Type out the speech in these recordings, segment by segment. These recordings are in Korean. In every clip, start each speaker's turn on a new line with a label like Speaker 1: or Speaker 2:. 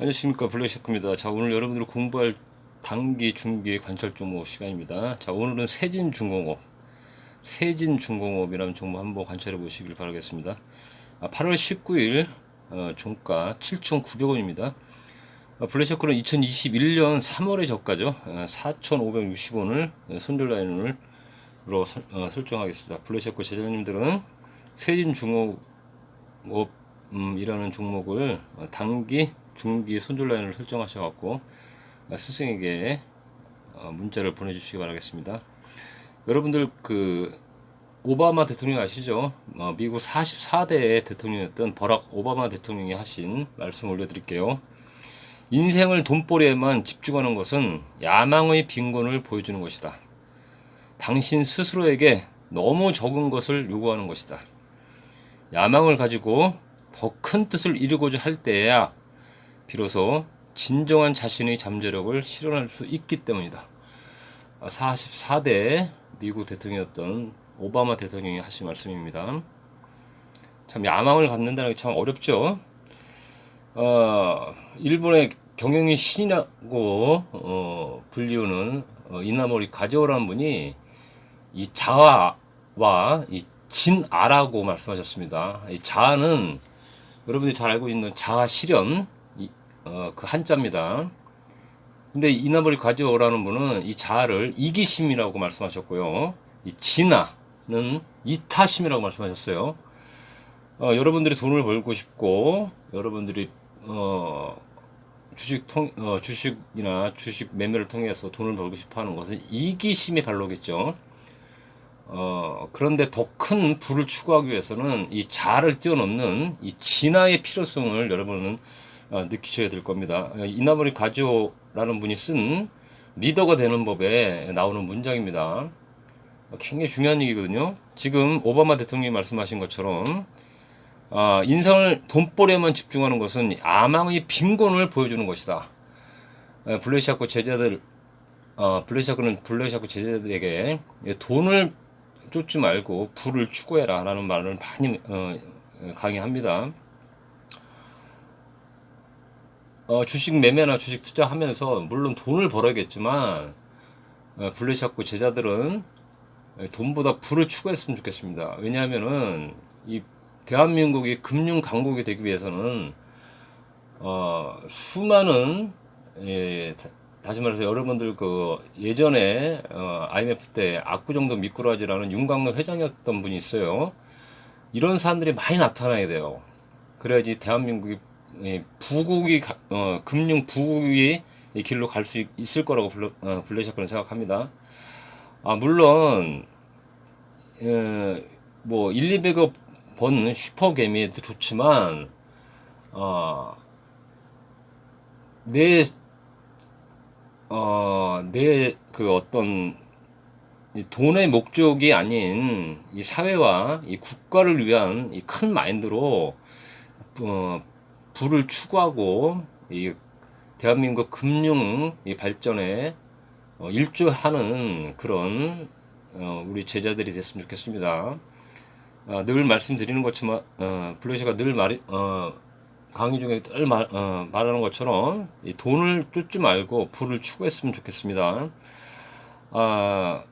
Speaker 1: 안녕하십니까 블랙샤크입니다. 자 오늘 여러분들 공부할 단기 중기 관찰 종목 시간입니다. 자 오늘은 세진중공업 세진중공업이라는 종목 한번 관찰해 보시길 바라겠습니다. 아, 8월 19일 어, 종가 7,900원입니다. 어, 블랙샤크는 2021년 3월에 저가죠. 어, 4,560원을 손절 라인으로 설, 어, 설정하겠습니다. 블랙샤크 제자님들은 세진중공업 음, 이라는 종목을 어, 단기, 중기 손절 라인을 설정하셔갖고 어, 스승에게 어, 문자를 보내주시기 바라겠습니다. 여러분들 그 오바마 대통령 아시죠? 어, 미국 44대 대통령이었던 버락 오바마 대통령이 하신 말씀 올려드릴게요. 인생을 돈벌이에만 집중하는 것은 야망의 빈곤을 보여주는 것이다. 당신 스스로에게 너무 적은 것을 요구하는 것이다. 야망을 가지고 더 큰 뜻을 이루고자 할 때에야 비로소 진정한 자신의 잠재력을 실현할 수 있기 때문이다. 44대 미국 대통령이었던 오바마 대통령이 하신 말씀입니다. 참 야망을 갖는다는 게 참 어렵죠. 어, 일본의 경영의 신이라고 어, 불리우는 어, 이나모리 가지오라는 분이 이 자아와 이 진아라고 말씀하셨습니다. 이 자아는 여러분들이 잘 알고 있는 자아 실현 이, 어, 그 한자입니다. 근데 이나버리 가지오라는 분은 이 자아를 이기심이라고 말씀하셨고요. 이 진아는 이타심이라고 말씀하셨어요. 어, 여러분들이 돈을 벌고 싶고 여러분들이 어, 주식 통 어, 주식이나 주식 매매를 통해서 돈을 벌고 싶어 하는 것은 이기심이 발로겠죠. 어, 그런데 더 큰 부를 추구하기 위해서는 이 자아를 뛰어넘는 이 진화의 필요성을 여러분은 어, 느끼셔야 될 겁니다. 어, 이나무리 가지오라는 분이 쓴 리더가 되는 법에 나오는 문장입니다. 어, 굉장히 중요한 얘기거든요. 지금 오바마 대통령이 말씀하신 것처럼 어, 인생을 돈벌이에만 집중하는 것은 아망의 빈곤을 보여주는 것이다. 어, 블레시아코 제자들, 어, 블레시아코는 블레시아코 제자들에게 돈을 쫓지 말고 부를 추구해라 라는 말을 많이 어, 강의합니다. 어, 주식 매매나 주식 투자하면서 물론 돈을 벌어야겠지만 어, 블레샤코 제자들은 돈보다 부를 추구했으면 좋겠습니다. 왜냐하면은 이 대한민국이 금융 강국이 되기 위해서는 어, 수많은 예, 다시 말해서 여러분들 그 예전에 어, IMF 때 압구정도 미꾸라지라는 윤광로 회장이었던 분이 있어요. 이런 사람들이 많이 나타나야 돼요. 그래야지 대한민국이 예, 부국이 가- 어, 금융 부국이 이 길로 갈 수 있을 거라고 블러, 어, 블레샤크는 생각합니다. 아 물론 예, 뭐 1, 200억 번 슈퍼 개미도 좋지만 어, 내 어, 내 그 어떤 이 돈의 목적이 아닌 이 사회와 이 국가를 위한 이 큰 마인드로 어, 부를 추구하고 이 대한민국 금융 이 발전에 어, 일조하는 그런 어, 우리 제자들이 됐으면 좋겠습니다. 아, 늘 말씀드리는 것처럼 어, 블레시가 늘 말이 어, 강의 중에 늘 말, 어, 말하는 것처럼 이 돈을 쫓지 말고 부를 추구했으면 좋겠습니다. 아,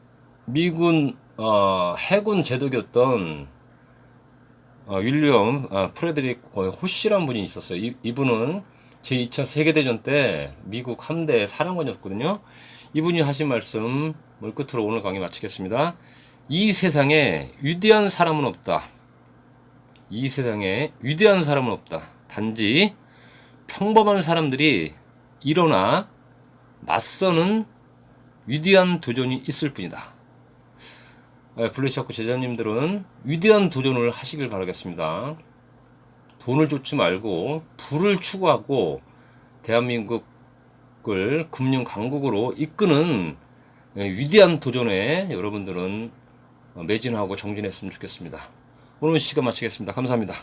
Speaker 1: 미군 어, 해군 제독이었던 어, 윌리엄 아, 프레드릭 어, 호시라는 분이 있었어요. 이, 이분은 제2차 세계대전 때 미국 함대 사령관이었거든요. 이분이 하신 말씀을 끝으로 오늘 강의 마치겠습니다. 이 세상에 위대한 사람은 없다. 이 세상에 위대한 사람은 없다. 단지 평범한 사람들이 일어나 맞서는 위대한 도전이 있을 뿐이다. 블레시아코 제자님들은 위대한 도전을 하시길 바라겠습니다. 돈을 쫓지 말고 부를 추구하고 대한민국을 금융 강국으로 이끄는 위대한 도전에 여러분들은 매진하고 정진했으면 좋겠습니다. 오늘 시간 마치겠습니다. 감사합니다.